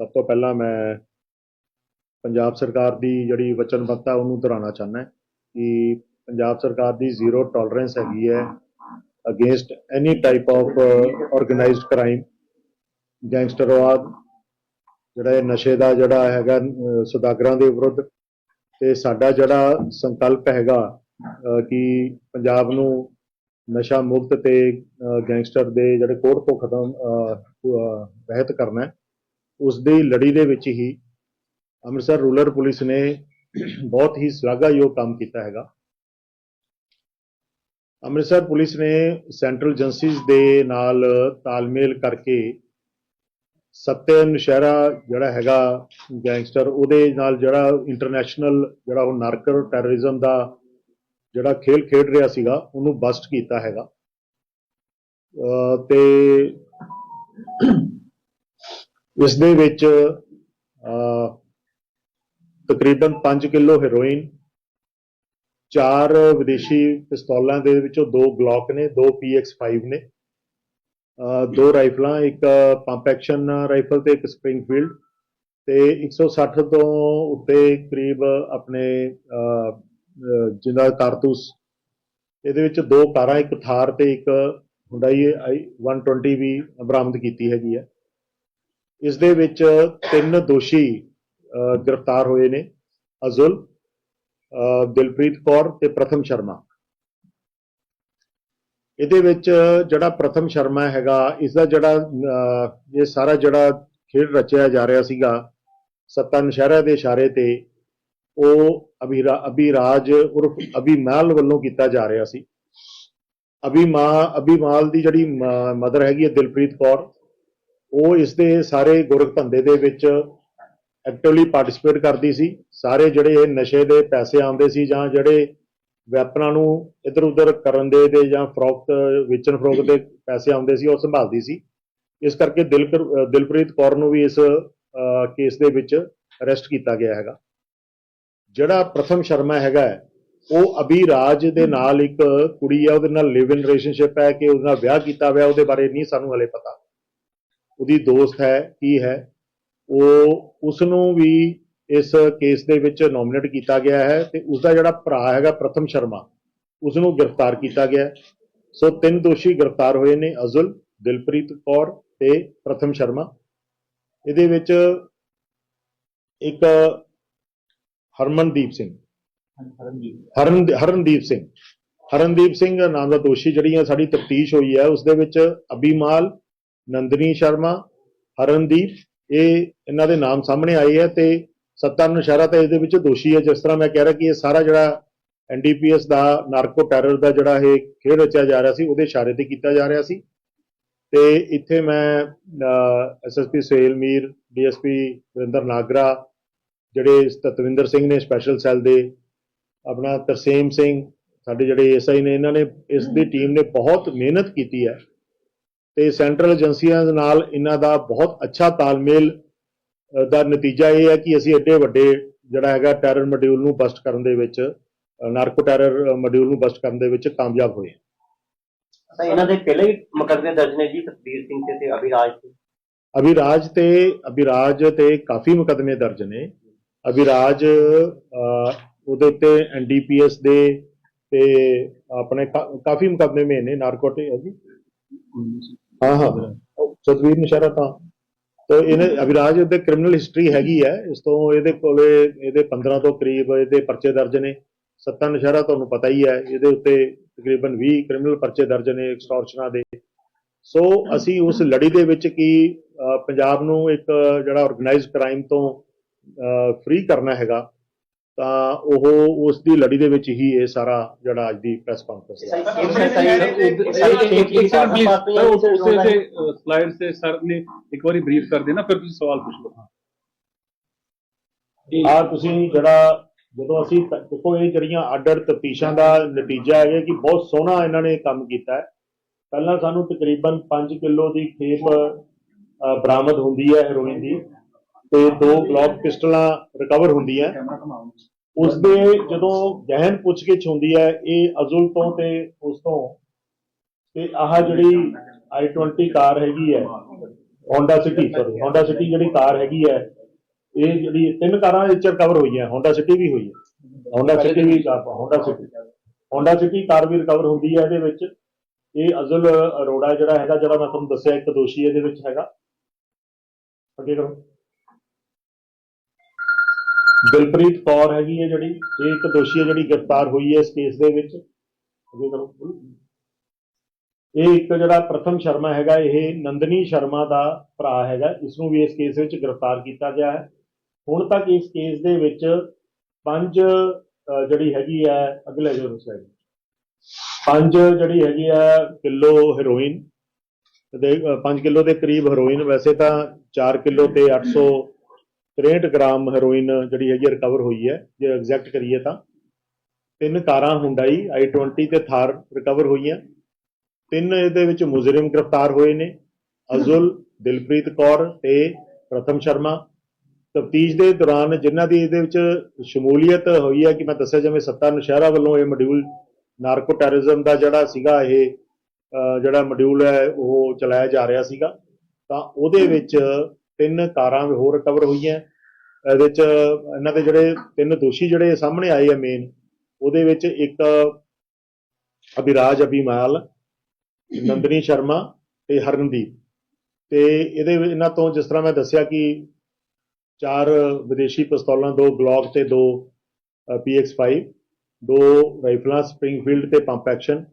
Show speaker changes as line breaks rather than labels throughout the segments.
ਸਭ ਤੋਂ ਪਹਿਲਾਂ ਮੈਂ ਪੰਜਾਬ ਸਰਕਾਰ ਦੀ ਜਿਹੜੀ ਵਚਨਬੱਧਤਾ ਉਹਨੂੰ ਦੁਹਰਾਉਣਾ ਚਾਹੁੰਦਾ ਕਿ ਪੰਜਾਬ ਸਰਕਾਰ ਦੀ ਜ਼ੀਰੋ ਟੋਲਰੈਂਸ ਹੈਗੀ ਹੈ against any type of organized crime ਗੈਂਗਸਟਰਵਾਦ ਜਿਹੜਾ ਇਹ ਨਸ਼ੇ ਦਾ ਜਿਹੜਾ ਹੈਗਾ ਸੁਦਾਗਰਾਂ ਦੇ ਵਿਰੁੱਧ ਤੇ ਸਾਡਾ ਜਿਹੜਾ ਸੰਕਲਪ ਹੈਗਾ ਕਿ ਪੰਜਾਬ ਨੂੰ ਨਸ਼ਾ ਮੁਕਤ ਤੇ ਗੈਂਗਸਟਰ ਦੇ ਜਿਹੜੇ ਕੋੜ ਤੋਂ ਖਤਮ ਅਹ, ਰਹਿਤ ਕਰਨਾ ਹੈ। ਉਸ ਦੀ ਲੜੀ ਦੇ ਵਿੱਚ ਹੀ ਅੰਮ੍ਰਿਤਸਰ ਰੂਰਲ ਪੁਲਿਸ ਨੇ ਬਹੁਤ ਹੀ ਸ਼ਲਾਘਾਯੋਗ ਕੰਮ ਕੀਤਾ ਹੈਗਾ। ਅੰਮ੍ਰਿਤਸਰ ਪੁਲਿਸ ਨੇ ਸੈਂਟਰਲ ਏਜੰਸੀਜ਼ ਦੇ ਨਾਲ ਤਾਲਮੇਲ ਕਰਕੇ ਸੱਤੇ ਨਸ਼ਹਿਰਾ ਜਿਹੜਾ ਹੈਗਾ ਗੈਂਗਸਟਰ, ਉਹਦੇ ਨਾਲ ਜਿਹੜਾ ਇੰਟਰਨੈਸ਼ਨਲ ਜਿਹੜਾ ਉਹ ਨਾਰਕਰ ਟੈਰਰਿਜ਼ਮ ਦਾ ਜਿਹੜਾ ਖੇਲ ਖੇਡ ਰਿਹਾ ਸੀਗਾ, ਉਹਨੂੰ ਬਸਟ ਕੀਤਾ ਹੈਗਾ। ਤੇ ਇਸ ਦੇ ਵਿੱਚ ਤਕਰੀਬਨ 5 ਕਿਲੋ ਹੈਰੋਇਨ ਚਾਰ ਵਿਦੇਸ਼ੀ ਪਿਸਤੌਲਾਂ ਦੇ ਵਿੱਚੋਂ ਦੋ ਗਲੌਕ ਨੇ ਦੋ PX5 ਨੇ ਦੋ ਰਾਈਫਲਾਂ ਇੱਕ ਪੰਪ ਐਕਸ਼ਨ ਰਾਈਫਲ ਤੇ ਇੱਕ ਸਪ੍ਰਿੰਗਫੀਲਡ ਤੇ 160 ਤੋਂ ਉੱਤੇ ਕਰੀਬ ਆਪਣੇ ਅਹ, ਅਹ, ਕਾਰਤੂਸ ਇਹਦੇ ਵਿੱਚ ਦੋ ਕਾਰਾਂ ਇੱਕ ਥਾਰ ਤੇ ਇੱਕ ਹੁੰਡਾਈ ਆਈ 120 ਵੀ ਬਰਾਮਦ ਕੀਤੀ ਹੈਗੀ ਹੈ। ਇਸ ਦੇ ਵਿੱਚ ਤਿੰਨ ਦੋਸ਼ੀ ਅਹ, ਗ੍ਰਿਫਤਾਰ ਹੋਏ ਨੇ ਅਜ਼ੁਲ ਅਹ, ਦਿਲਪ੍ਰੀਤ ਕੌਰ ਤੇ ਪ੍ਰਥਮ ਸ਼ਰਮਾ। ਇਹਦੇ ਵਿੱਚ ਜਿਹੜਾ ਪ੍ਰਥਮ ਸ਼ਰਮਾ ਹੈਗਾ ਇਸ ਦਾ ਜਿਹੜਾ ਇਹ ਸਾਰਾ ਜਿਹੜਾ ਖੇਡ ਰਚਿਆ ਜਾ ਰਿਹਾ ਸੀਗਾ ਸੱਤਾ ਨਸ਼ਹਿਰਾ ਦੇ ਇਸ਼ਾਰੇ ਤੇ ਉਹ ਅਭਿਰਾ ਅਭਿਰਾਜ ਉਰਫ ਅਭਿਮਾਲ ਵੱਲੋਂ ਕੀਤਾ ਜਾ ਰਿਹਾ ਸੀ। ਅਭਿਮਾਲ ਅਭੀ ਮਾਲ ਦੀ ਜਿਹੜੀ ਮਦਰ ਹੈਗੀ ਹੈ ਦਿਲਪ੍ਰੀਤ ਕੌਰ ਉਹ ਇਸ ਦੇ ਸਾਰੇ ਗੁਰਖ ਧੰਦੇ ਦੇ ਵਿੱਚ ਐਕਟਿਵਲੀ ਪਾਰਟਿਸਿਪੇਟ ਕਰਦੀ ਸੀ। ਸਾਰੇ ਜਿਹੜੇ ਇਹ ਨਸ਼ੇ ਦੇ ਪੈਸੇ ਆਉਂਦੇ ਸੀ ਜਾਂ ਜਿਹੜੇ ਵੈਪਨਾਂ ਨੂੰ ਇੱਧਰ ਉੱਧਰ ਕਰਨ ਦੇ ਦੇ ਜਾਂ ਫਰੋਖਤ ਵੇਚਣ ਫਰੋਖਤ ਦੇ ਪੈਸੇ ਆਉਂਦੇ ਸੀ, ਉਹ ਸੰਭਾਲਦੀ ਸੀ। ਇਸ ਕਰਕੇ ਦਿਲ ਦਿਲਪ੍ਰੀਤ ਕੌਰ ਨੂੰ ਵੀ ਇਸ ਕੇਸ ਦੇ ਵਿੱਚ ਅਰੈਸਟ ਕੀਤਾ ਗਿਆ ਹੈਗਾ। ਜਿਹੜਾ ਪ੍ਰਥਮ ਸ਼ਰਮਾ ਹੈਗਾ ਉਹ ਅਭਿਰਾਜ ਦੇ ਨਾਲ ਇੱਕ ਕੁੜੀ ਹੈ ਉਹਦੇ ਨਾਲ ਲਿਵ ਇਨ ਰਿਲੇਸ਼ਨਸ਼ਿਪ ਹੈ ਕਿ ਉਹਦੇ ਨਾਲ ਵਿਆਹ ਕੀਤਾ ਹੋਇਆ, ਉਹਦੇ ਬਾਰੇ ਨਹੀਂ ਸਾਨੂੰ ਹਲੇ ਪਤਾ। ਉਹਦੀ ਦੋਸਤ ਹੈ, ਕੀ ਹੈ, ਉਹ ਉਸ ਨੂੰ ਵੀ ਇਸ ਕੇਸ ਦੇ ਵਿੱਚ ਨੋਮੀਨੇਟ ਕੀਤਾ ਗਿਆ ਹੈ ਤੇ ਉਸ ਦਾ ਜਿਹੜਾ ਭਰਾ ਹੈਗਾ ਪ੍ਰਥਮ ਸ਼ਰਮਾ ਉਸ ਨੂੰ ਗ੍ਰਿਫਤਾਰ ਕੀਤਾ ਗਿਆ ਸੋ ਤਿੰਨ ਦੋਸ਼ੀ ਗ੍ਰਿਫਤਾਰ ਹੋਏ ਨੇ, ਅਜ਼ੁਲ, ਦਿਲਪ੍ਰੀਤ ਕੌਰ ਤੇ ਪ੍ਰਥਮ ਸ਼ਰਮਾ। ਇਹਦੇ ਵਿੱਚ ਇੱਕ ਹਰਮਨਦੀਪ ਸਿੰਘ। ਹਰਨ, ਹਰਨਦੀਪ ਸਿੰਘ। ਹਰਨਦੀਪ ਸਿੰਘ ਨਾਮ ਦਾ ਦੋਸ਼ੀ ਜਿਹੜੀਆਂ ਸਾਡੀ ਤਫਤੀਸ਼ ਹੋਈ ਹੈ ਉਸ ਦੇ ਵਿੱਚ ਅਬੀਮਾਲ ਨੰਦਨੀ ਸ਼ਰਮਾ ਹਰਨਦੀਪ ਇਹ ਇਹਨਾਂ ਦੇ ਨਾਮ ਸਾਹਮਣੇ ਆਏ ਹੈ ਤੇ ਸੱਤਾ ਨਸ਼ਹਿਰਾ ਤਾਂ ਇਹਦੇ ਵਿੱਚ ਦੋਸ਼ੀ ਹੈ ਜਿਸ ਤਰ੍ਹਾਂ ਮੈਂ ਕਹਿ ਰਿਹਾ ਕਿ ਇਹ ਸਾਰਾ ਜਿਹੜਾ ਐਨਡੀਪੀਐਸ ਦਾ ਨਾਰਕੋ ਟੈਰਰ ਦਾ ਜਿਹੜਾ ਇਹ ਖੇਡ ਰਚਿਆ ਜਾ ਰਿਹਾ ਸੀ ਉਹਦੇ ਇਸ਼ਾਰੇ ਤੇ ਕੀਤਾ ਜਾ ਰਿਹਾ ਸੀ। ਤੇ ਇੱਥੇ ਮੈਂ ਐਸਐਸਪੀ ਸੁਹੇਲ ਮੀਰ ਡੀਐਸਪੀ ਵਰਿੰਦਰ ਨਾਗਰਾ ਜਿਹੜੇ ਤਤਵਿੰਦਰ ਸਿੰਘ ਨੇ ਸਪੈਸ਼ਲ ਸੈੱਲ ਦੇ ਆਪਣਾ ਤਰਸੇਮ ਸਿੰਘ ਸਾਡੇ ਜਿਹੜੇ ਐਸਆਈ ਨੇ ਇਹਨਾਂ ਨੇ ਇਸ ਦੀ ਟੀਮ ਨੇ ਬਹੁਤ ਮਿਹਨਤ ਕੀਤੀ ਹੈ ਤੇ ਸੈਂਟਰਲ ਏਜੰਸੀਆਂ ਦੇ ਨਾਲ ਇਹਨਾਂ ਦਾ ਬਹੁਤ ਅੱਛਾ ਤਾਲਮੇਲ ਦਾ ਨਤੀਜਾ ਇਹ ਹੈ ਕਿ ਅਸੀਂ ਐਡੇ ਵੱਡੇ ਜਿਹੜਾ ਹੈਗਾ ਟੈਰਰ ਮੋਡਿਊਲ ਨੂੰ ਬਸਟ ਕਰਨ ਦੇ ਵਿੱਚ ਨਾਰਕੋ ਟੈਰਰ ਮੋਡਿਊਲ ਨੂੰ ਬਸਟ ਕਰਨ ਦੇ ਵਿੱਚ ਕਾਮਯਾਬ ਹੋਏ
ਤਾਂ ਇਹਨਾਂ ਦੇ ਪਹਿਲੇ ਹੀ ਮੁਕੱਦਮੇ ਦਰਜ ਨੇ ਜੀ ਤਕਦੀਰ ਸਿੰਘ ਤੇ ਤੇ ਅਭਿਰਾਜ ਤੇ?
ਅਭਿਰਾਜ ਤੇ ਅਭਿਰਾਜ ਤੇ ਕਾਫੀ ਮੁਕਦਮੇ ਦਰਜ ਨੇ। ਅਭਿਰਾਜ ਉਹਦੇ ਉੱਤੇ ਐਨਡੀਪੀਐਸ ਦੇ ਤੇ ਆਪਣੇ ਕਾਫੀ ਮੁਕਦਮੇ ਨੇ ਨਾਰਕੋਟਿਕ ਹੈ ਜੀ? ਹਾਂ ਹਾਂ। ਸਤਵੀਰ ਨਸ਼ਾਰਾ ਤਾਂ। ਤੇ ਇਹਨੇ ਅਭਿਰਾਜ ਦੇ ਕ੍ਰਿਮੀਨਲ ਹਿਸਟਰੀ ਹੈਗੀ ਹੈ। ਇਸ ਤੋਂ ਇਹਦੇ ਕੋਲੇ ਇਹਦੇ 15 ਤੋਂ ਕਰੀਬ ਇਹਦੇ ਪਰਚੇ ਦਰਜ ਨੇ। ਸੱਤਾ ਨਸ਼ਾਰਾ ਤੁਹਾਨੂੰ ਪਤਾ ਹੀ ਹੈ। ਇਹਦੇ ਉੱਤੇ ਤਕਰੀਬਨ 20 ਕ੍ਰਿਮੀਨਲ ਪਰਚੇ ਦਰਜ ਨੇ ਐਕਸਟੋਰਸ਼ਨਾਂ ਦੇ। ਸੋ ਅਸੀਂ ਉਸ ਲੜੀ ਦੇ ਵਿੱਚ ਕੀ ਪੰਜਾਬ ਨੂੰ ਇੱਕ ਜਿਹੜਾ ਆਰਗੇਨਾਈਜ਼ਡ ਕ੍ਰਾਈਮ ਤੋਂ ਫ੍ਰੀ ਕਰਨਾ ਹੈਗਾ। ਤਾਂ ਉਹ ਉਸ ਦੀ ਲੜੀ ਦੇ ਵਿੱਚ ਹੀ ਇਹ ਸਾਰਾ ਜਿਹੜਾ ਅੱਜ ਦੀ ਪ੍ਰੈਸ ਕਾਨਫਰੰਸ ਹੈ
ਉਸੇ ਤੇ ਸਲਾਈਡ ਤੇ ਸਰ ਨੇ ਇੱਕ ਵਾਰੀ ਬਰੀਫ ਕਰ ਦੇਣਾ ਫਿਰ ਤੁਸੀਂ ਸਵਾਲ ਪੁੱਛ ਲਓ
ਆ ਤੁਸੀਂ ਜਿਹੜਾ ਜਦੋਂ ਅਸੀਂ ਦੇਖੋ ਇਹ ਜਿਹੜੀਆਂ ਅੱਡ-ਅੱਡ ਤਫਤੀਸ਼ਾਂ ਦਾ ਨਤੀਜਾ ਹੈ ਕਿ ਬਹੁਤ ਸੋਹਣਾ ਇਹਨਾਂ ਨੇ ਕੰਮ ਕੀਤਾ ਹੈ ਪਹਿਲਾਂ ਸਾਨੂੰ ਤਕਰੀਬਨ 5 ਕਿਲੋ ਦੀ ਖੇਪ ਬਰਾਮਦ ਹੁੰਦੀ ਹੈ ਹੈਰੋਇਨ ਦੀ ਤੇ ਦੋ ਗਲੌਕ ਪਿਸਟਲਾਂ ਰਿਕਵਰ ਹੁੰਦੀਆਂ ਉਸ ਦੇ ਜਦੋਂ ਗਹਿਨ ਪੁੱਛਗਿੱਛ ਹੁੰਦੀ ਹੈ ਇਹ ਅਜ਼ੁਲ ਤੋਂ ਤੇ ਉਸ ਤੋਂ। ਤੇ ਆਹ ਜਿਹੜੀ i20 ਕਾਰ ਹੈਗੀ ਹੈ Honda city sorry Honda city ਜਿਹੜੀ ਕਾਰ ਹੈਗੀ ਹੈ ਇਹ ਜਿਹੜੀ ਤਿੰਨ ਕਾਰਾਂ ਇਹ ਚ ਰਿਕਵਰ ਹੋਈਆਂ ਹੋਂਡਾ ਸਿਟੀ ਵੀ ਹੋਈ ਹੈ। ਹੋਂਡਾ ਸਿਟੀ ਵੀ Honda city Honda city car ਵੀ ਰਿਕਵਰ ਹੁੰਦੀ ਹੈ ਇਹਦੇ ਵਿੱਚ। ਇਹ ਅਜ਼ਲ ਅਰੋੜਾ ਜਿਹੜਾ ਹੈਗਾ ਜਿਹੜਾ ਮੈਂ ਤੁਹਾਨੂੰ ਦੱਸਿਆ ਇੱਕ ਦੋਸ਼ੀ ਇਹਦੇ ਵਿੱਚ ਹੈਗਾ। ਅੱਗੇ ਕਰੋ। ਦਿਲਪ੍ਰੀਤ ਕੌਰ ਹੈਗੀ ਹੈ ਜਿਹੜੀ, ਇਹ ਇੱਕ ਦੋਸ਼ੀ ਹੈ ਜਿਹੜੀ ਗ੍ਰਿਫਤਾਰ ਹੋਈ ਹੈ ਇਸ ਕੇਸ ਦੇ ਵਿੱਚ। ਅੱਗੇ ਕਰੋ। ਇਹ ਇੱਕ ਜਿਹੜਾ ਪ੍ਰਥਮ ਸ਼ਰਮਾ ਹੈਗਾ, ਇਹ ਨੰਦਨੀ ਸ਼ਰਮਾ ਦਾ ਭਰਾ ਹੈਗਾ, ਇਸ ਨੂੰ ਵੀ ਇਸ ਕੇਸ ਵਿੱਚ ਗ੍ਰਿਫਤਾਰ ਕੀਤਾ ਗਿਆ ਹੈ। ਹੁਣ ਤੱਕ ਇਸ ਕੇਸ ਦੇ ਵਿੱਚ ਪੰਜ ਜਿਹੜੀ ਹੈਗੀ ਹੈ, ਅਗਲੇ ਜੋ ਸਲਾਈਡ ਪੰਜ ਜਿਹੜੀ ਹੈਗੀ ਹੈ, ਕਿਲੋ ਹੈਰੋਇਨ। ਦੇ 5 ਕਿਲੋ ਦੇ ਕਰੀਬ ਹੈਰੋਇਨ, ਵੈਸੇ ਤਾਂ 4 ਕਿਲੋ ਤੇ 863 ਗ੍ਰਾਮ ਹੈਰੋਇਨ ਜਿਹੜੀ ਹੈਗੀ ਰਿਕਵਰ ਹੋਈ ਹੈ, ਜੇ ਐਗਜ਼ੈਕਟ ਕਰੀਏ ਤਾਂ। ਤਿੰਨ ਕਾਰਾਂ ਹੁੰਡਾਈ i20 ਤੇ ਥਾਰ ਰਿਕਵਰ ਹੋਈਆਂ। ਤਿੰਨ ਇਹਦੇ ਵਿੱਚ ਮੁਜਰਮ ਗ੍ਰਿਫਤਾਰ ਹੋਏ ਨੇ। ਅਜ਼ੁਲ, ਦਿਲਪ੍ਰੀਤ ਕੌਰ ਤੇ ਪ੍ਰਥਮ ਸ਼ਰਮਾ। ਤਫਤੀਸ਼ ਦੇ ਦੌਰਾਨ ਜਿਨ੍ਹਾਂ ਦੀ ਇਹਦੇ ਵਿੱਚ ਸ਼ਮੂਲੀਅਤ ਹੋਈ ਹੈ ਕਿ ਮੈਂ ਦੱਸਿਆ ਜਿਵੇਂ ਸੱਤਾ ਨੁਸ਼ਹਿਰਾ ਵੱਲੋਂ ਇਹ ਮੋਡਿਊਲ ਨਾਰਕੋ ਟੈਰਰਿਜ਼ਮ ਦਾ ਜਿਹੜਾ ਸੀਗਾ ਇਹ ਜਿਹੜਾ ਮੋਡਿਊਲ ਹੈ ਉਹ ਚਲਾਇਆ ਜਾ ਰਿਹਾ ਸੀਗਾ, ਤਾਂ ਉਹਦੇ ਵਿੱਚ ਤਿੰਨ ਕਾਰਾਂ ਵੀ ਹੋਰ ਰਿਕਵਰ ਹੋਈਆਂ। ਇਹਦੇ 'ਚ ਇਹਨਾਂ ਦੇ ਜਿਹੜੇ ਤਿੰਨ ਦੋਸ਼ੀ ਜਿਹੜੇ ਸਾਹਮਣੇ ਆਏ ਆ ਮੇਨ ਉਹਦੇ ਵਿੱਚ ਇੱਕ ਅਭਿਰਾਜ, ਅਭਿਮਾਲ, ਨੰਦਨੀ ਸ਼ਰਮਾ ਤੇ ਹਰਨਦੀਪ। ਤੇ ਇਹਦੇ ਇਹਨਾਂ ਤੋਂ ਜਿਸ ਤਰ੍ਹਾਂ ਮੈਂ ਦੱਸਿਆ ਕਿ ਚਾਰ ਵਿਦੇਸ਼ੀ ਪਿਸਤੌਲਾਂ, ਦੋ ਗਲੌਕ ਤੇ ਦੋ PX5 ਦੋ ਰਾਈਫਲਾਂ ਸਪ੍ਰਿੰਗਫੀਲਡ ਤੇ ਪੰਪ ਐਕਸ਼ਨ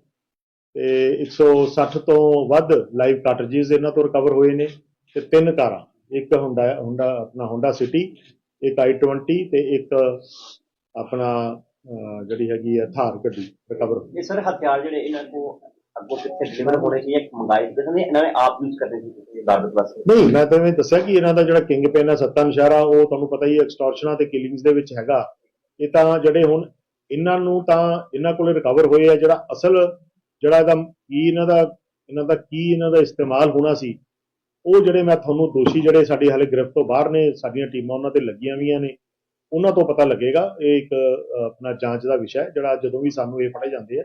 ਤੇ 160 ਤੋਂ ਵੱਧ ਲਾਈਵ ਕਾਰਟ੍ਰਿਜਸ ਇਹਨਾਂ ਤੋਂ ਰਿਕਵਰ ਹੋਏ ਨੇ ਤੇ ਤਿੰਨ ਕਾਰਾਂ ਇੱਕ ਹੁੰਦਾ ਹੁੰਦਾ ਆਪਣਾ ਹੋਂਡਾ ਸਿਟੀ ਇੱਕ i20 ਤੇ ਇੱਕ ਆਪਣਾ ਜਿਹੜੀ ਹੈਗੀ ਹੈ ਥਾਰ ਗੱਡੀ ਰਿਕਵਰ
ਇਹ ਸਾਰੇ ਹਥਿਆਰ ਜਿਹੜੇ ਇਹਨਾਂ ਕੋ ਅੱਗੋਂ ਕਿੱਥੇ ਡਿਲੀਵਰ ਹੋਣੇ ਸੀ ਜਾਂ ਮੰਗਾਏ ਸੀ ਨੇ ਇਹਨਾਂ ਨੇ ਆਪ ਯੂਜ਼ ਕਰਨੇ ਸੀ ਲਾਗਤ ਵਾਸਤੇ?
ਨਹੀਂ ਮੈਂ ਤਾਂ ਇਹ ਦੱਸਿਆ ਕਿ ਇਹਨਾਂ ਦਾ ਜਿਹੜਾ ਕਿੰਗ ਪੇਨ ਹੈ ਸੱਤਾ ਨਸ਼ਾਰਾ ਉਹ ਤੁਹਾਨੂੰ ਪਤਾ ਹੀ ਹੈ ਐਕਸਟੋਰਸ਼ਨਾਂ ਤੇ ਕਿਲਿੰਗਸ ਦੇ ਵਿੱਚ ਹੈਗਾ। ਇਹ ਤਾਂ ਜਿਹੜੇ ਹੁਣ ਇਹਨਾਂ ਨੂੰ ਤਾਂ ਇਹਨਾਂ ਕੋਲੇ ਰਿਕਵਰ ਹੋਏ ਆ ਜਿਹੜਾ ਅਸਲ ਜਿਹੜਾ ਇਹਦਾ ਕੀ ਇਹਨਾਂ ਦਾ ਇਹਨਾਂ ਦਾ ਕੀ ਇਹਨਾਂ ਦਾ ਇਸਤੇਮਾਲ ਹੋਣਾ ਸੀ ਉਹ ਜਿਹੜੇ ਮੈਂ ਤੁਹਾਨੂੰ ਦੋਸ਼ੀ ਜਿਹੜੇ ਸਾਡੇ ਹਾਲੇ ਗ੍ਰਿਫਤ ਤੋਂ ਬਾਹਰ ਨੇ ਸਾਡੀਆਂ ਟੀਮਾਂ ਉਹਨਾਂ ਤੇ ਲੱਗੀਆਂ ਵੀਆਂ ਨੇ ਉਹਨਾਂ ਤੋਂ ਪਤਾ ਲੱਗੇਗਾ। ਇਹ ਇੱਕ ਆਪਣਾ ਜਾਂਚ ਦਾ ਵਿਸ਼ਾ ਹੈ ਜਿਹੜਾ ਜਦੋਂ ਵੀ ਸਾਨੂੰ ਇਹ ਫੜੇ ਜਾਂਦੇ ਆ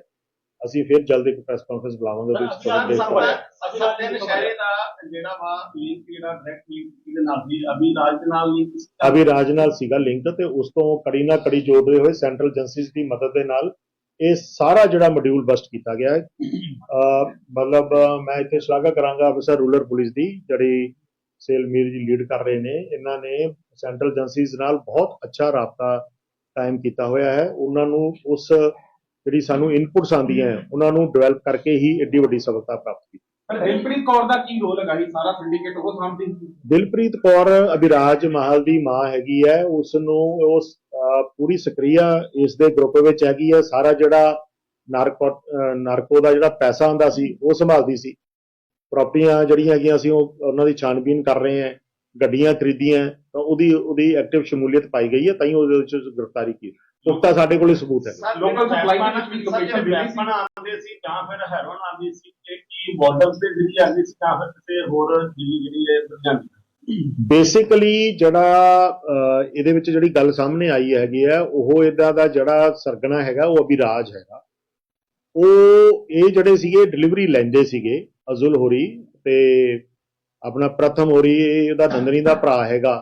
ਅਸੀਂ ਫਿਰ ਜਲਦ ਇੱਕ ਪ੍ਰੈਸ ਕਾਨਫਰੰਸ ਬੁਲਾਵਾਂਗੇ ਉਹਦੇ ਵਿੱਚ ਤੁਹਾਡੇ ਪਾਵਾਂਗੇ
ਸਾਡੇ ਨਸ਼ਹਿਰੇ ਦਾ ਜਿਹੜਾ ਵਾ ਲਿੰਕ ਜਿਹੜਾ ਡਾਇਰੈਕਟ ਲਿੰਕ ਇਹਦੇ ਨਾਲ ਵੀ ਅਭੀ ਰਾਜ ਦੇ ਨਾਲ ਲਿੰਕ
ਅਭੀ ਰਾਜ ਨਾਲ ਸੀਗਾ ਲਿੰਕ ਤੇ ਉਸ ਤੋਂ ਕੜੀ ਨਾਲ ਕੜੀ ਜੋੜਦੇ ਹੋਏ ਸੈਂਟਰਲ ਏਜੰਸੀਜ਼ ਦੀ ਮਦਦ ਦੇ ਨਾਲ ਇਹ ਸਾਰਾ ਜਿਹੜਾ ਮੋਡਿਊਲ ਬਸਟ ਕੀਤਾ ਗਿਆ ਹੈ। ਮਤਲਬ ਮੈਂ ਇੱਥੇ ਸ਼ਲਾਘਾ ਕਰਾਂਗਾ ਅਫਸਰ ਰੂਰਲ ਪੁਲਿਸ ਦੀ, ਜਿਹੜੀ ਸੇਲ ਮੀਰ ਜੀ ਲੀਡ ਕਰ ਰਹੇ ਨੇ। ਇਹਨਾਂ ਨੇ ਸੈਂਟਰਲ ਏਜੰਸੀਜ਼ ਨਾਲ ਬਹੁਤ ਅੱਛਾ ਰਾਬਤਾ ਕਾਇਮ ਕੀਤਾ ਹੋਇਆ ਹੈ। ਉਹਨਾਂ ਨੂੰ ਉਸ ਜਿਹੜੀ ਸਾਨੂੰ ਇਨਪੁਟਸ ਆਉਂਦੀਆਂ ਹੈ, ਉਹਨਾਂ ਨੂੰ ਡਿਵੈਲਪ ਕਰਕੇ ਹੀ ਏਡੀ ਵੱਡੀ ਸਫਲਤਾ ਪ੍ਰਾਪਤ ਕੀਤੀ।
ਪਰ ਦਿਲਪ੍ਰੀਤ ਕੌਰ ਦਾ ਕੀ ਰੋਲ ਹੈਗਾ ਜੀ? ਸਾਰਾ ਸਿੰਡੀਕੇਟ ਉਹ ਸਾਹਮਣੇ
ਦਿਲਪ੍ਰੀਤ ਕੌਰ ਅਭਿਰਾਜ ਮਹਾਲ ਦੀ ਮਾਂ ਹੈਗੀ ਹੈ। ਉਸ ਨੂੰ ਉਸ ਪੂਰੀ ਸਕਰੀਆ ਇਸ ਦੇ ਗਰੁੱਪ ਵਿੱਚ ਹੈਗੀ ਹੈ। ਸਾਰਾ ਜਿਹੜਾ ਨਾਰਕੋ ਅਹ, ਨਾਰਕੋ ਦਾ ਜਿਹੜਾ ਪੈਸਾ ਹੁੰਦਾ ਸੀ ਉਹ ਸੰਭਾਲਦੀ ਸੀ। ਪ੍ਰਾਪਰਟੀਆਂ ਜਿਹੜੀਆਂ ਹੈਗੀਆਂ ਸੀ ਉਹ ਉਹਨਾਂ ਦੀ ਛਾਣਬੀਨ ਕਰ ਰਹੇ ਹਾਂ। ਗੱਡੀਆਂ ਖਰੀਦੀਆਂ ਤਾਂ ਉਹਦੀ ਉਹਦੀ ਐਕਟਿਵ ਸ਼ਮੂਲੀਅਤ ਪਾਈ ਗਈ ਹੈ। ਤਾਂ ਹੀ ਉਹਦੇ ਵਿੱਚ ਗ੍ਰਿਫਤਾਰੀ ਕੀਤੀ। ਪੁਖਤਾ ਸਾਡੇ ਕੋਲੇ ਸਬੂਤ ਹੈ।
Local supply ਦੇ ਵਿੱਚ ਵੀ ਸੀ।
ਵੈਪਨ ਆਉਂਦੇ ਸੀ ਜਾਂ ਫਿਰ ਹੈਰੋਨ ਆਉਂਦੀ ਸੀ ਕਿ ਕੀ ਬਾਰਡਰਸ ਦੇ ਜਿਹੜੀ ਆਉਂਦੀ ਸੀ ਜਾਂ ਫਿਰ ਕਿਸੇ ਹੋਰ ਜਿਹੜੀ ਜਿਹੜੀ ਇਹ ਜਾਂਦੀ
ਬੇਸਿਕਲੀ ਜਿਹੜਾ ਇਹਦੇ ਵਿੱਚ ਜਿਹੜੀ ਗੱਲ ਸਾਹਮਣੇ ਆਈ ਹੈਗੀ ਹੈ ਉਹ ਇਹਦਾ ਦਾ ਜਿਹੜਾ ਸਰਗਣਾ ਹੈਗਾ ਉਹ ਅਭਿਰਾਜ ਹੈਗਾ। ਉਹ ਇਹ ਜਿਹੜੇ ਸੀਗੇ ਡਿਲੀਵਰੀ ਲੈਂਦੇ ਸੀਗੇ ਅਜ਼ੁਲ ਹੋਰੀ ਤੇ ਆਪਣਾ ਪ੍ਰਥਮ ਹੋਰੀ ਇਹ ਉਹਦਾ ਨੰਦਨੀ ਦਾ ਭਰਾ ਹੈਗਾ।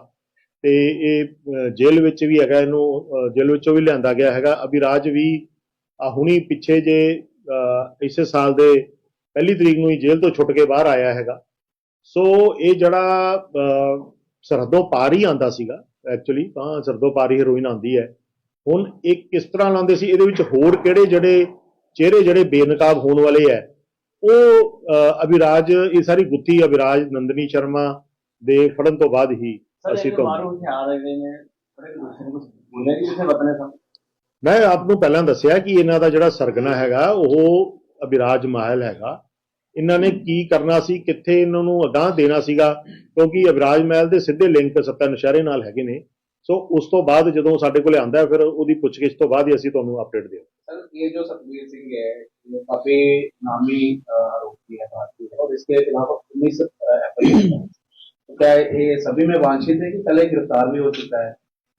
ਤੇ ਇਹ ਜੇਲ੍ਹ ਵਿੱਚ ਵੀ ਹੈਗਾ ਇਹਨੂੰ ਜੇਲ੍ਹ ਵਿੱਚੋਂ ਵੀ ਲਿਆਂਦਾ ਗਿਆ ਹੈਗਾ। ਅਭਿਰਾਜ ਵੀ ਹੁਣੀ ਪਿੱਛੇ ਜੇ ਅਹ, ਇਸੇ ਸਾਲ ਦੇ ਪਹਿਲੀ ਤਰੀਕ ਨੂੰ ਹੀ ਜੇਲ੍ਹ ਤੋਂ ਛੁੱਟ ਕੇ ਬਾਹਰ ਆਇਆ ਹੈਗਾ। ਸੋ ਇਹ ਜਿਹੜਾ ਅਹ, ਸਰਹੱਦੋਂ ਪਾਰ ਹੀ ਆਂਦਾ ਸੀਗਾ ਐਕਚੁਅਲੀ ਤਾਂ ਸਰਹੱਦੋਂ ਪਾਰ ਹੀ ਹੈਰੋਇਨ ਆਂਦੀ ਹੈ। ਹੁਣ ਇਹ ਕਿਸ ਤਰ੍ਹਾਂ ਲਾਉਂਦੇ ਸੀ ਇਹਦੇ ਵਿੱਚ ਹੋਰ ਕਿਹੜੇ ਜਿਹੜੇ ਚਿਹਰੇ ਜਿਹੜੇ ਬੇਨਕਾਬ ਹੋਣ ਵਾਲੇ ਹੈ? ਉਹ ਅਹ, ਅਭਿਰਾਜ ਇਹ ਸਾਰੀ ਗੁੱਥੀ ਅਭਿਰਾਜ ਨੰਦਨੀ ਸ਼ਰਮਾ ਦੇ ਫੜਨ ਤੋਂ ਬਾਅਦ ਹੀ ਅਸੀਂ ਤਾਂ
ਮਾਰੂ ਹਥਿਆਰ ਹੈਗੇ ਨੇ। ਬੜੇ ਦੂਸਰੇ ਨੂੰ ਮੁੰਨੇ ਵੀ ਕਿਸੇ ਵਤਨੇ ਸਨ।
ਮੈਂ ਆਪ ਨੂੰ ਪਹਿਲਾਂ ਦੱਸਿਆ ਕਿ ਇਹਨਾਂ ਦਾ ਜਿਹੜਾ ਸਰਗਨਾ ਹੈਗਾ ਉਹ ਅਬਿਰਾਜ ਮਾਹਲ ਹੈਗਾ। ਇਹਨਾਂ ਨੇ ਕੀ ਕਰਨਾ ਸੀ ਕਿੱਥੇ ਇਹਨਾਂ ਨੂੰ ਅਗਾਹ ਦੇਣਾ ਸੀਗਾ ਕਿਉਂਕਿ ਅਬਿਰਾਜ ਮਹਿਲ ਦੇ ਸਿੱਧੇ ਲਿੰਕ ਸੱਤਾ ਨਸ਼ਹਿਰੇ ਨਾਲ ਹੈਗੇ ਨੇ। ਸੋ ਉਸ ਤੋਂ ਬਾਅਦ ਜਦੋਂ ਸਾਡੇ ਕੋਲੇ ਆਂਦਾ ਫਿਰ ਉਹਦੀ ਪੁੱਛਗਿੱਛ ਤੋਂ ਬਾਅਦ ਹੀ ਅਸੀਂ ਤੁਹਾਨੂੰ ਅਪਡੇਟ
ਦਿਓ ਸਰ ਇਹ ਜੋ ਸਤਵੀਰ ਸਿੰਘ ਹੈ ਕਾਫੀ ਨਾਮੀ ਆਰੋਪੀ ਹੈ ਭਾਰਤੀ ਔਰ ਇਸਕੇ ਖਿਲਾਫ 19 ਐਫਆਈਆਰ क्या ये सभी में वांछित है कि पहले गिरफ्तार भी हो चुका है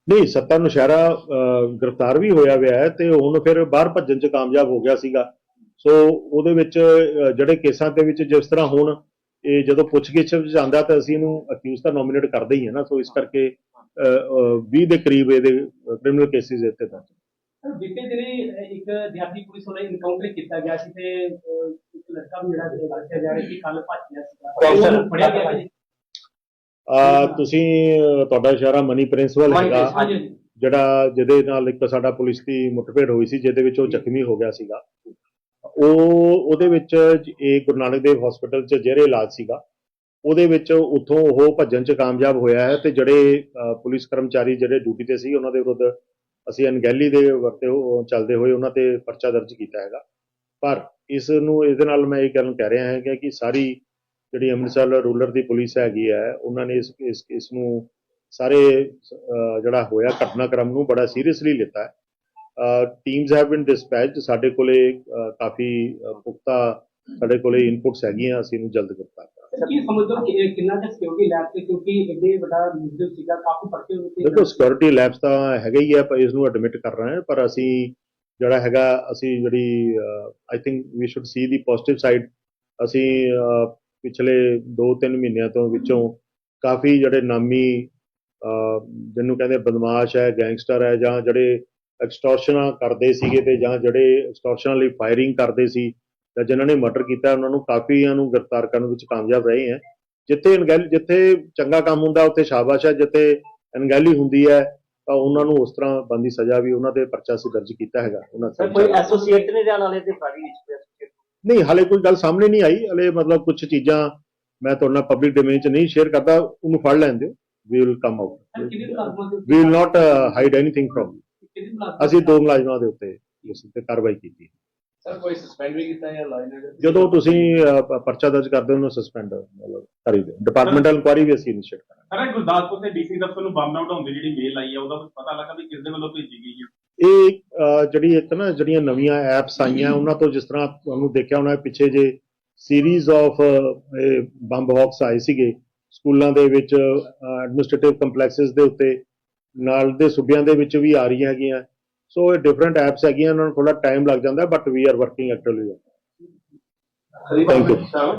ਨਹੀਂ ਸੱਤਾ ਨੁਸ਼ਹਿਰਾ ਅਹ, ਗ੍ਰਿਫਤਾਰ ਵੀ ਹੋਇਆ ਹੋਇਆ ਹੈ ਤੇ ਹੁਣ ਫਿਰ ਬਾਹਰ ਭੱਜਣ 'ਚ ਕਾਮਯਾਬ ਹੋ ਗਿਆ ਸੀਗਾ ਸੋ ਉਹਦੇ ਵਿੱਚ ਅਹ, ਜਿਹੜੇ ਕੇਸਾਂ ਦੇ ਵਿੱਚ ਜਿਸ ਤਰ੍ਹਾਂ ਹੁਣ ਇਹ ਜਦੋਂ ਪੁੱਛਗਿੱਛ ਵਿੱਚ ਜਾਂਦਾ ਤਾਂ ਅਸੀਂ ਇਹਨੂੰ ਅਕਿਊਜ਼ ਤਾਂ ਨੋਮੀਨੇਟ ਕਰਦੇ ਹੀ ਹੈ ਨਾ ਸੋ ਇਸ ਕਰਕੇ 20 ਦੇ ਕਰੀਬ ਇਹਦੇ ਕ੍ਰਿਮੀਨਲ ਕੇਸਿਸ ਇੱਥੇ ਦਰਜ
ਸਰ ਬੀਤੇ ਦਿਨੇ ਇੱਕ ਦਿਹਾਤੀ ਪੁਲਿਸ ਵੱਲੋਂ ਇਨਕਾਊਂਟਰ ਕੀਤਾ ਗਿਆ ਸੀ ਤੇ ਅਹ, ਇੱਕ ਲੜਕਾ ਵੀ ਜਿਹੜਾ ਦੱਸਿਆ ਜਾ ਰਿਹਾ ਸੀ ਕੱਲ ਭੱਜ ਗਿਆ
ਕੌਣ
ਸੀਗਾ
ਸਰ?
ਉਹਨੂੰ ਫੜਿਆ ਗਿਆ ਜੀ
ਆ ਤੁਸੀਂ ਤੁਹਾਡਾ ਇਸ਼ਾਰਾ ਮਨੀ ਪ੍ਰਿੰਸੀਪਲ ਹੈਗਾ ਜਿਹੜਾ ਜਿਹਦੇ ਨਾਲ ਇੱਕ ਸਾਡਾ ਪੁਲਿਸ ਦੀ ਮੁੱਠਭੇੜ ਹੋਈ ਸੀ ਜਿਹਦੇ ਵਿੱਚ ਉਹ ਜ਼ਖਮੀ ਹੋ ਗਿਆ ਸੀਗਾ। ਉਹ ਉਹਦੇ ਵਿੱਚ ਇਹ ਗੁਰੂ ਨਾਨਕ ਦੇਵ ਹਸਪੀਟਲ 'ਚ ਜਿਹੜੇ ਇਲਾਜ ਸੀਗਾ। ਉਹਦੇ ਵਿੱਚ ਉੱਥੋਂ ਉਹ ਭੱਜਣ 'ਚ ਕਾਮਯਾਬ ਹੋਇਆ ਹੈ ਤੇ ਜਿਹੜੇ ਪੁਲਿਸ ਕਰਮਚਾਰੀ ਜਿਹੜੇ ਡਿਊਟੀ ਤੇ ਸੀ ਉਹਨਾਂ ਦੇ ਵਿਰੁੱਧ ਅਸੀਂ ਅਣਗਹਿਲੀ ਦੇ ਵਰਤੇ ਉਹ ਚੱਲਦੇ ਹੋਏ ਉਹਨਾਂ ਤੇ ਪਰਚਾ ਦਰਜ ਕੀਤਾ ਹੈਗਾ। ਪਰ ਇਸ ਨੂੰ ਇਹਦੇ ਨਾਲ ਮੈਂ ਇਹ ਗੱਲ ਕਹਿ ਰਿਹਾ ਹਾਂ ਕਿ ਸਾਰੀ ਜਿਹੜੀ ਅੰਮ੍ਰਿਤਸਰ ਰੂਲਰ ਦੀ ਪੁਲਿਸ ਹੈਗੀ ਹੈ ਉਹਨਾਂ ਨੇ ਇਸ ਇਸ ਇਸ ਨੂੰ ਸਾਰੇ ਜਿਹੜਾ ਹੋਇਆ ਘਟਨਾਕ੍ਰਮ ਨੂੰ ਬੜਾ ਸੀਰੀਅਸਲੀ ਲਿੱਤਾ ਹੈ। ਟੀਮਸ ਹੈਵ ਬੀਨ ਡਿਸਪੈਚਡ ਸਾਡੇ ਕੋਲੇ ਕਾਫੀ ਪੁਖਤਾ ਸਾਡੇ ਕੋਲੇ ਇਨਪੁਟਸ ਹੈਗੀਆਂ ਅਸੀਂ ਇਹਨੂੰ ਜਲਦ ਗ੍ਰਿਫਤਾਰ ਕਰਾਂਗੇ।
ਕੀ ਸਮਝਦੇ ਹੋ ਕਿ ਕਿੰਨਾ ਕੁ ਸਿਕਿਉਰਿਟੀ ਲੈਬ ਤੇ ਕਿਉਂਕਿ ਇੰਨੇ ਵੱਡਾ ਮਿਊਜ਼ੀਅਮ ਸੀਗਾ ਕਾਫੀ ਪਰਚੇ ਹੋਏ
ਦੇਖੋ ਸਿਕਿਉਰਿਟੀ ਲੈਬਸ ਤਾਂ ਹੈਗਾ ਹੀ ਹੈ ਪਰ ਇਸ ਨੂੰ ਐਡਮਿਟ ਕਰ ਰਹੇ ਹਾਂ ਪਰ ਅਸੀਂ ਜਿਹੜਾ ਹੈਗਾ ਅਸੀਂ ਜਿਹੜੀ I think we should see the positive side ਅਸੀਂ ਪਿਛਲੇ 2-3 ਮਹੀਨਿਆਂ ਤੋਂ ਵਿੱਚੋਂ ਕਾਫੀ ਜਿਹੜੇ ਨਾਮੀ ਜਿਹਨੂੰ ਕਹਿੰਦੇ ਬਦਮਾਸ਼ ਹੈ ਗੈਂਗਸਟਰ ਹੈ ਜਾਂ ਜਿਹੜੇ ਐਕਸਟੋਰਸ਼ਨਾਂ ਕਰਦੇ ਸੀਗੇ ਤੇ ਜਾਂ ਜਿਹੜੇ ਐਕਸਟੋਰਸ਼ਨ ਲਈ ਫਾਇਰਿੰਗ ਕਰਦੇ ਸੀ ਜਾਂ ਜਿਨ੍ਹਾਂ ਨੇ ਮਰਡਰ ਕੀਤਾ ਉਹਨਾਂ ਨੂੰ ਕਾਫੀਆਂ ਨੂੰ ਗ੍ਰਿਫਤਾਰ ਕਰਨ ਵਿੱਚ ਕਾਮਯਾਬ ਰਹੇ ਹੈ। ਜਿੱਥੇ ਅਣਗਹਿਲੀ ਜਿੱਥੇ ਚੰਗਾ ਕੰਮ ਹੁੰਦਾ ਉੱਥੇ ਸ਼ਾਬਾਸ਼ ਹੈ। ਜਿੱਥੇ ਅਣਗਹਿਲੀ ਹੁੰਦੀ ਹੈ ਤਾਂ ਉਹਨਾਂ ਨੂੰ ਉਸ ਤਰ੍ਹਾਂ ਬੰਦੀ ਸਜ਼ਾ ਵੀ ਉਹਨਾਂ ਦੇ ਪਰਚਾ ਸੀ ਦਰਜ ਕੀਤਾ ਹੈਗਾ। ਉਹਨਾਂ
ਸਰ
ਤੇ
ਕੋਈ ਐਸੋਸੀਏਟ ਨਹੀਂ ਰਹਿਣ ਵਾਲੇ ਤੇ ਸਾਡੀ ਵਿੱਚ?
ਨਹੀਂ ਹਾਲੇ ਕੋਈ ਗੱਲ ਸਾਹਮਣੇ ਨਹੀਂ ਆਈ। ਹਲੇ ਮਤਲਬ ਕੁਝ ਚੀਜ਼ਾਂ ਮੈਂ ਤੁਹਾਡੇ ਨਾਲ ਪਬਲਿਕ ਡੋਮੇਨ 'ਚ ਨਹੀਂ ਸ਼ੇਅਰ ਕਰਦਾ ਉਹਨੂੰ ਫੜ ਲੈਣ ਦਿਓ। ਵੀ
will come
out they we will not hide
anything from
ਅਸੀਂ ਦੋ ਮੁਲਾਜ਼ਮਾਂ ਦੇ ਉੱਤੇ ਇਸ ਤੇ ਕਾਰਵਾਈ ਕੀਤੀ।
ਸਰ ਕੋਈ ਸਸਪੈਂਡ ਵੀ ਕੀਤਾ ਜਾਂ ਲਾਈਨ
ਜਦੋਂ ਤੁਸੀਂ ਪਰਚਾ ਦਰਜ ਕਰਦੇ ਹੋ ਉਹਨੂੰ ਸਸਪੈਂਡ ਮਤਲਬ ਕਰੀ ਦਿਓ। ਡਿਪਾਰਟਮੈਂਟਲ ਇਨਕੁਆਰੀ ਵੀ ਅਸੀਂ ਇਨੀਸ਼ੀਏਟ ਕਰਾਂਗੇ।
ਸਰ ਗੁਰਦਾਸਪੁਰ ਤੇ ਡੀਸੀ ਦਫ਼ਤਰ ਨੂੰ ਬੰਬ ਆਊਟ ਹੁੰਦੀ ਜਿਹੜੀ ਮੇਲ ਆਈ ਹੈ ਉਹਦਾ ਪਤਾ ਲੱਗਾ ਵੀ ਕਿਸ ਦੇ ਵੱਲੋਂ ਭੇਜੀ ਗਈ ਹੈ
ਇਹ ਜਿਹੜੀ ਇੱਕ ਨਾ ਜਿਹੜੀਆਂ ਨਵੀਆਂ ਐਪਸ ਆਈਆਂ ਉਹਨਾਂ ਤੋਂ ਜਿਸ ਤਰ੍ਹਾਂ ਤੁਹਾਨੂੰ ਦੇਖਿਆ ਹੋਣਾ ਪਿੱਛੇ ਜੇ ਸੀਰੀਜ਼ ਆਫ ਬੰਬ ਹੌਕਸ ਆਏ ਸੀਗੇ ਸਕੂਲਾਂ ਦੇ ਵਿੱਚ ਐਡਮਿਨਿਸਟ੍ਰੇਟਿਵ ਕੰਪਲੈਕਸਸ ਦੇ ਉੱਤੇ ਨਾਲ ਦੇ ਸੂਬਿਆਂ ਦੇ ਵਿੱਚ ਵੀ ਆ ਰਹੀਆਂ ਹੈਗੀਆਂ। ਸੋ ਇਹ ਡਿਫਰੈਂਟ ਐਪਸ ਹੈਗੀਆਂ ਉਹਨਾਂ ਨੂੰ ਥੋੜਾ ਟਾਈਮ ਲੱਗ ਜਾਂਦਾ but we are working actively thank you